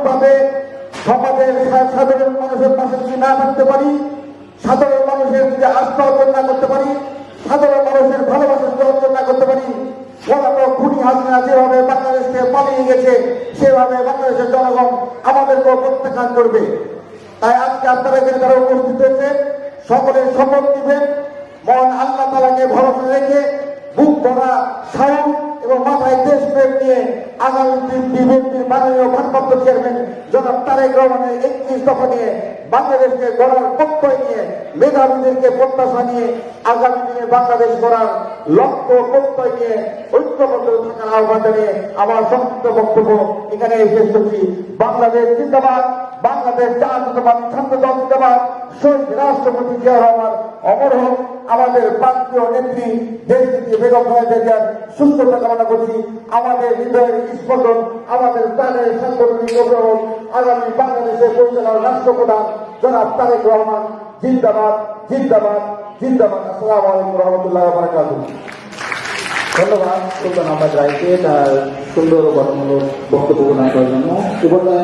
সাময়িকভাবে সমাজের সাধারণ মানুষের পাশে যদি না থাকতে পারি, সাধারণ মানুষের যদি আস্থা অর্জন না করতে পারি, সাধারণ মানুষের ভালোবাসা যদি অর্জন না করতে পারি পলাতক খুনি হাসিনা যেভাবে বাংলাদেশকে পালিয়ে গেছে, সেভাবে বাংলাদেশের জনগণ আমাদেরকেও প্রত্যাখ্যান করবে। তাই আজকে আপনারা এখানে যারা উপস্থিত হয়েছে সকলে শপথ দিবেন মন আল্লাহ তালাকে ভরসা রেখে বুক ভরা সাহস মাথায় নিয়ে আগামী মাননীয় ভারপ্রাপ্ত চেয়ারম্যান জনাব তারেক রহমানের একত্রিশ দফা নিয়ে বাংলাদেশকে গড়ার নিয়ে মেধাবীদেরকে প্রত্যাশা নিয়ে আগামী দিনে বাংলাদেশ গড়ার লক্ষ্য প্রত্যয় নিয়ে ঐক্যবদ্ধ থাকার আহ্বান জানিয়ে আমার সংক্ষিপ্ত বক্তব্য এখানে শেষ করছি। বাংলাদেশ জিন্দাবাদ, বাংলাদেশ জাতীয়তাবাদ ছাত্র শহীদ রাষ্ট্রপতি জিয়া অমর হোক, আমাদের প্রান্তীয় নেত্রী দেশনীতি বেগম খালেদা সুস্থতা কামনা করছি। আমাদের হৃদয়ের স্পন্দন, আমাদের প্রাণের সাংগঠনিক অগ্রহণ আগামী বাংলাদেশের পরিচালনার রাষ্ট্রপ্রধান জনাব তারেক রহমান। জিন্দাবাদ জিন্দাবাদ জিন্দাবাদ। আসসালামু আলাইকুম রহমতুল্লাহ বারাকাতুহ। ধন্যবাদ, সুলতান আহমদ রায়কে তার সুন্দর গঠনমূলক বক্তব্য প্রদান করার জন্য।